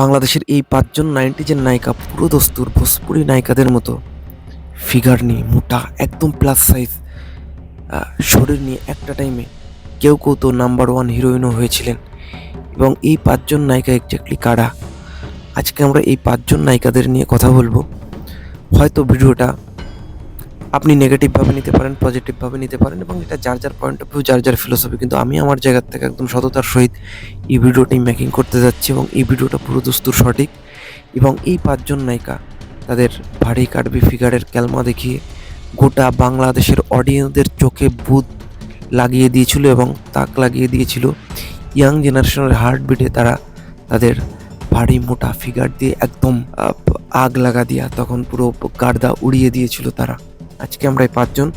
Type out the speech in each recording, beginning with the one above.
বাংলাদেশের এই পাঁচজন নাইনটিজের নায়িকা, পুরো দস্তুর ভোজপুরি নায়িকাদের মতো। ফিগার নিয়ে, মোটা, একদম প্লাস সাইজ শরীর নিয়ে একটা টাইমে কেউ কেউ তো নাম্বার ওয়ান হিরোইনও হয়েছিলেন। এবং এই পাঁচজন নায়িকা এক্স্যাক্টলি কারা? আজকে আমরা এই পাঁচজন নায়িকাদের নিয়ে কথা বলব। হয়তো ভিডিওটা আপনি নেগেটিভভাবে নিতে পারেন পজিটিভভাবে নিতে পারেন এবং এটা যার যার পয়েন্ট অফ ভিউ যার যার ফিলোসফি কিন্তু আমি আমার জায়গা থেকে একদম সততার সহিত এই ভিডিওটি মেকিং করতে যাচ্ছি এবং এই ভিডিওটা পুরো দস্তুর সঠিক এবং এই পাঁচজন নায়িকা, তাদের ভারী কাটবি ফিগারের ক্যালমা দেখিয়ে গোটা বাংলাদেশের অডিয়েন্সদের চোখে বুধ লাগিয়ে দিয়েছিল এবং তাক লাগিয়ে দিয়েছিল। ইয়াং জেনারেশনের হার্ট বিটে তারা তাদের ভারী মোটা ফিগার দিয়ে একদম আগ লাগা দিয়া তখন পুরো গার্দা উড়িয়ে দিয়েছিল তারা। আজকে আমরা এই পাঁচজন,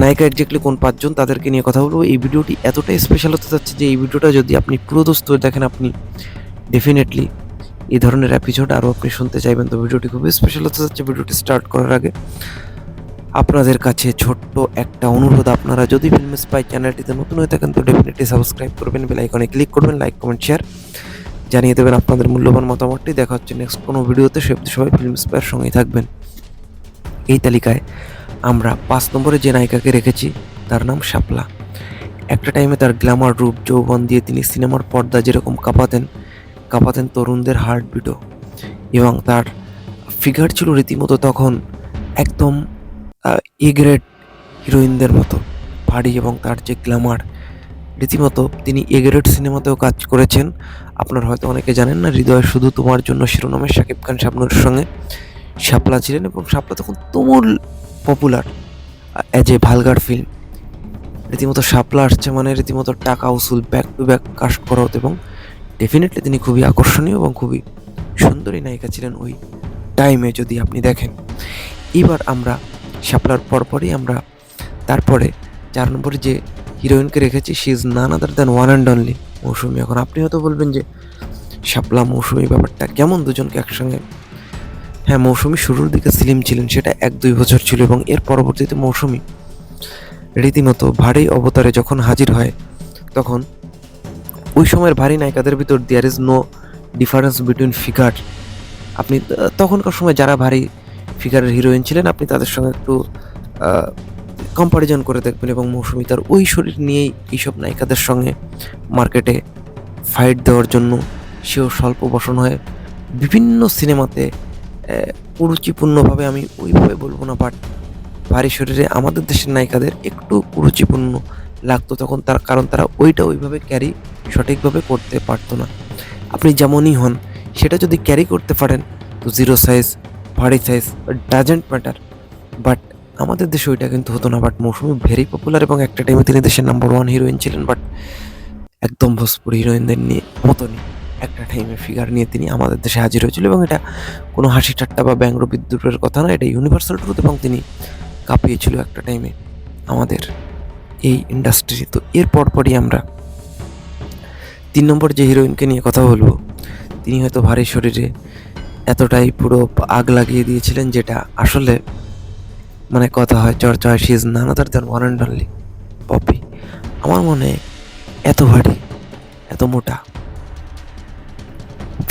নায়িকা একজাক্টলি কোন পাঁচজন তাদেরকে নিয়ে কথা বলব। এই ভিডিওটি এতটাই স্পেশাল হতে যাচ্ছে যে এই ভিডিওটা যদি আপনি পুরো দোস্ত দেখেন, আপনি ডেফিনেটলি এই ধরনের এপিসোড আরও আপনি শুনতে চাইবেন। তো ভিডিওটি খুবই স্পেশাল হতে যাচ্ছে। ভিডিওটি স্টার্ট করার আগে আপনাদের কাছে ছোট্ট একটা অনুরোধ, আপনারা যদি ফিল্ম স্পাই চ্যানেলটিতে নতুন হয়ে থাকেন, তো ডেফিনেটলি সাবস্ক্রাইব করবেন বেল আইকনে ক্লিক করবেন লাইক কমেন্ট শেয়ার জানিয়ে দেবেন আপনাদের মূল্যবান মতামতটি। দেখা হচ্ছে নেক্সট কোনো ভিডিওতে সবাই ফিল্ম স্পাইয়ের সঙ্গেই থাকবেন। এই তালিকায় আমরা পাঁচ নম্বরে যে নায়িকাকে রেখেছি, তার নাম শাপলা। একটা টাইমে তার গ্ল্যামার রূপ, যৌবন দিয়ে তিনি সিনেমার পর্দা যেরকম কাঁপাতেন কাঁপাতেন তরুণদের হার্টবিটও এবং তার ফিগার ছিল রীতিমতো তখন একদম এ গ্রেড হিরোইনদের মতো, ভারী এবং তার যে গ্ল্যামার রীতিমতো তিনি এ গ্রেড সিনেমাতেও কাজ করেছেন। আপনার হয়তো অনেকে জানেন না, হৃদয় শুধু তোমার জন্য শিরোনামে শাকিব খান শাবনুরের সঙ্গে শাপলা ছিলেন এবং শাপলা তখন তুমুল popular as a vulgar film রীতিমতো সাপলা আসছে মানে রীতিমতো টাকা উসুল ব্যাক টু ব্যাক কাস্ট করা হতো এবং ডেফিনেটলি তিনি খুবই আকর্ষণীয় এবং খুবই সুন্দরী নায়িকা ছিলেন ওই টাইমে যদি আপনি দেখেন। এবার আমরা শাপলার পরপরই আমরা তারপরে চার নম্বরে যে হিরোইনকে রেখেছি she is none other than one and only Moushumi. এখন আপনি হয়তো বলবেন যে, শাপলা, মৌসুমি ব্যাপারটা কেমন দুজনকে একসঙ্গে হ্যাঁ মৌসুমি শুরুর দিকে স্লিম ছিলেন, সেটা এক দুই বছর ছিল এবং এর পরবর্তীতে মৌসুমি রীতিমতো ভারী অবতারে যখন হাজির হয়, তখন ওই সময়ের ভারী নায়িকাদের ভিতর there is no difference between figure আপনি তখনকার সময় যারা ভারী ফিগারের হিরোইন ছিলেন, আপনি তাদের সঙ্গে একটু কম্পারিজন করে দেখবেন এবং মৌসুমি তার ওই শরীর নিয়েই এইসব নায়িকাদের সঙ্গে মার্কেটে ফাইট দেওয়ার জন্য সেও স্বল্প বসন হয়ে বিভিন্ন সিনেমাতে কুরুচিপূর্ণভাবে আমি ওইভাবে বলব না বাট ভারী শরীরে আমাদের দেশের নায়িকাদের একটু কুরুচিপূর্ণ লাগতো তখন তার, কারণ তারা ওইটা ওইভাবে ক্যারি সঠিকভাবে করতে পারতো না। আপনি যেমনই হন, সেটা যদি ক্যারি করতে পারেন, তো জিরো সাইজ ভারী সাইজ ডাজেন্ট ম্যাটার বাট আমাদের দেশে ওইটা কিন্তু হতো না বাট মৌসুমি ভেরি পপুলার এবং একটা টাইমে তিনি দেশের নাম্বার ওয়ান হিরোইন ছিলেন বাট একদম ভোজপুর হিরোইনদের নিয়ে মতনই। একটা টাইমে ফিগার নিয়ে তিনি আমাদের দেশে হাজির হয়েছিল এবং এটা কোনো হাসি ঠাট্টা বা ব্যঙ্গ বিদ্রুপের কথা না, এটা ইউনিভার্সাল ট্রুথ এবং তিনি কাঁপিয়েছিল একটা টাইমে আমাদের এই ইন্ডাস্ট্রি তো এর পরপরই আমরা তিন নম্বর যে হিরোইনকে নিয়ে কথা বলব, তিনি হয়তো ভারী শরীরে এতটাই পুরো আগ লাগিয়ে দিয়েছিলেন যেটা আসলে মানে কথা হয় চর্চা হয় she is none other one and only Popy আমার মনে এত ভারী, এত মোটা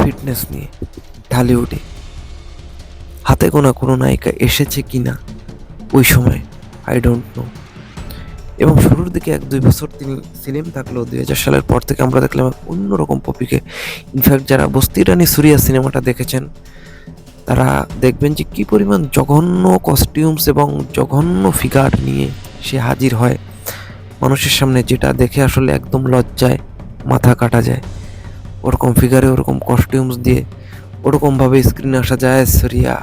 ফিটনেস নিয়ে ঢালিউডে হাতে গোনা কোনো নায়িকা এসেছে কি না, ওই সময় আই ডোন্ট নো এবং শুরুর দিকে এক দুই বছর তিনি সিনেম থাকলেও দুই হাজার সালের পর থেকে আমরা দেখলাম এক অন্যরকম পপিকে। ইনফ্যাক্ট যারা বস্তি রানী সুরিয়া সিনেমাটা দেখেছেন, তারা দেখবেন যে কী পরিমাণ জঘন্য কস্টিউমস এবং জঘন্য ফিগার নিয়ে সে হাজির হয়। মানুষের সামনে যেটা দেখে আসলে একদম লজ্জায় মাথা কাটা যায়। ওরকম ফিগারে ওরকম কস্টিউমস দিয়ে ওরকমভাবে স্ক্রিনে আসা যায়, সরিয়া।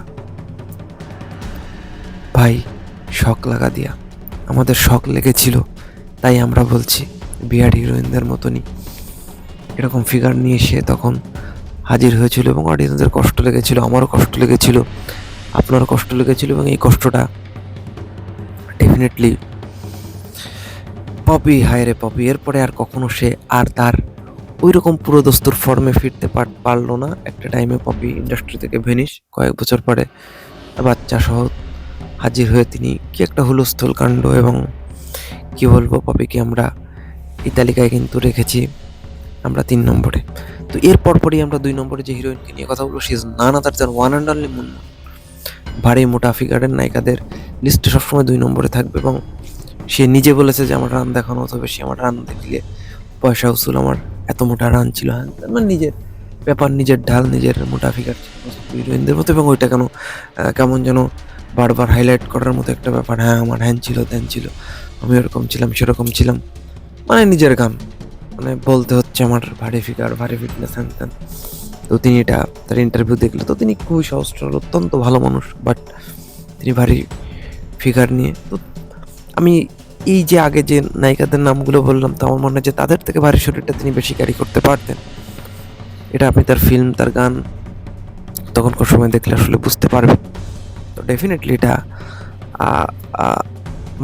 ভাই, শখ লাগা দিয়া। আমাদের শখ লেগেছিল, তাই আমরা বলছি, বিহার হিরোইনদের মতনই। এরকম ফিগার নিয়ে সে তখন হাজির হয়েছিল এবং অডিয়েন্সদের কষ্ট লেগেছিল, আমারও কষ্ট লেগেছিল, আপনারও কষ্ট লেগেছিল এবং এই কষ্টটা ডেফিনেটলি পপি হায় রে পপি এরপরে আর কখনো সে আর তার ওই রকম পুরো দস্তুর ফর্মে ফিরতে পার- পারল না। একটা টাইমে পপি ইন্ডাস্ট্রি থেকে ভেনিস কয়েক বছর পরে বাচ্চা সহ হাজির হয়ে তিনি কি একটা হুলস্থুল কাণ্ড এবং কি বলব পপিকে আমরা এই তালিকায় কিন্তু রেখেছি আমরা তিন নম্বরে। তো এর পরপরই আমরা দুই নম্বরে যে হিরোইনকে নিয়ে কথা বলব she none other than one and only Munna ভারী মোটা ফিগারের নায়িকাদের লিস্টে সবসময় দুই নম্বরে থাকবে এবং সে নিজে বলেছে যে, আমার রান দেখানো হতো বেশি আমার রান দেখলে পয়সা উসুল আমার এত মোটা রান ছিল হ্যাঁ? মানে নিজের ব্যাপার, নিজের ঢাল, নিজের মোটা ফিগার হিরোইনদের মতো এবং ওইটা কেন কেমন যেন বারবার হাইলাইট করার মতো একটা ব্যাপার হ্যাঁ আমার হ্যান ছিল ত্যান ছিল। আমি ওরকম ছিলাম, সেরকম ছিলাম। মানে নিজের গান মানে বলতে হচ্ছে আমার ভারী ফিগার ভারী ফিটনেস হ্যান ত্যান তো তিনি এটা, তার ইন্টারভিউ দেখলে, তো তিনি খুবই সহজ অত্যন্ত ভালো মানুষ বাট তিনি ভারী ফিগার নিয়ে, তো আমি এই যে আগে যে নায়িকাদের নামগুলো বললাম, তো আমার মনে হয় যে তাদের থেকে ভারী শরীরটা তিনি বেশি ক্যারি করতে পারতেন। এটা আপনি তার ফিল্ম তার গান তখনকার সময় দেখলে আসলে বুঝতে পারবেন। তো ডেফিনেটলি এটা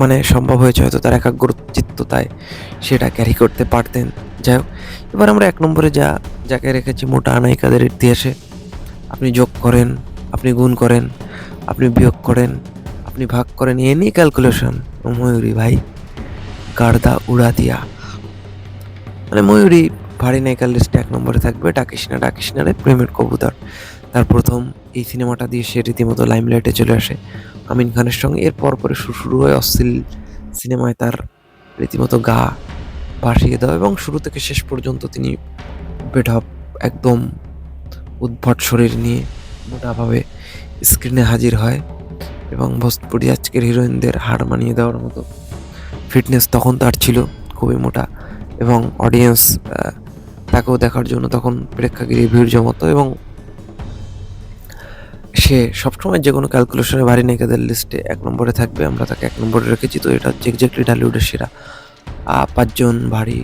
মানে সম্ভব হয়েছে হয়তো তার একাগ্র চিত্ততায় সেটা ক্যারি করতে পারতেন। যাই হোক, এবার আমরা এক নম্বরে যা, যাকে রেখেছি মোটা নায়িকাদের ইতিহাসে। আপনি যোগ করেন, আপনি গুণ করেন, আপনি বিয়োগ করেন, আপনি ভাগ করেন এনি ক্যালকুলেশন ময়ূরী ভাই গার্দা উড়া দিয়া। মানে ময়ূরী ভারী নায়িকার লিস্টে এক নম্বরে থাকবে ডাকিস না ডাকিস না রে প্রেমের কবুতর। তার প্রথম এই সিনেমাটা দিয়ে সে রীতিমতো লাইমলাইটে চলে আসে আমিন খানের সঙ্গে। এর পর পরে শুরু শুরু হয় অশ্লীল সিনেমায় তার রীতিমতো গা ভাসিয়ে দেওয়া এবং শুরু থেকে শেষ পর্যন্ত তিনি বেঢপ একদম উদ্ভট শরীর নিয়ে মোটাভাবে স্ক্রিনে হাজির হয়। এবং ভোজপুরি আজকের হিরোইনদের হার মানিয়ে দেওয়ার মতো ফিটনেস তখন তার ছিল খুবই মোটা এবং অডিয়েন্স তাকেও দেখার জন্য তখন প্রেক্ষাগৃহে ভিড় জমাতো এবং সে সবসময় যে কোনো ক্যালকুলেশনে ভারী নায়িকাদের লিস্টে এক নম্বরে থাকবে, আমরা তাকে এক নম্বরে রেখেছি, তো এটা হচ্ছে এক্স্যাক্টলি ঢালিউডের সেরা পাঁচজন ভারী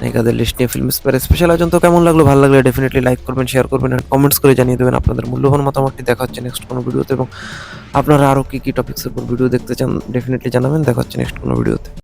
নায়িকাদের লিস্ট নিয়ে ফিল্ম স্পেয়ার স্পেশাল আয়োজন। তো কেমন লাগল? ভালো লাগলে ডেফিনেটলি লাইক করবেন শেয়ার করবেন আর কমেন্টস করে জানিয়ে দেবেন আপনাদের মূল্যবান মতামতটি দেখা হচ্ছে নেক্সট কোনো ভিডিওতে এবং আপনারা আরও কী কী টপিক্সের উপর ভিডিও দেখতে চান ডেফিনেটলি জানাবেন। দেখা হচ্ছে নেক্সট কোনো ভিডিওতে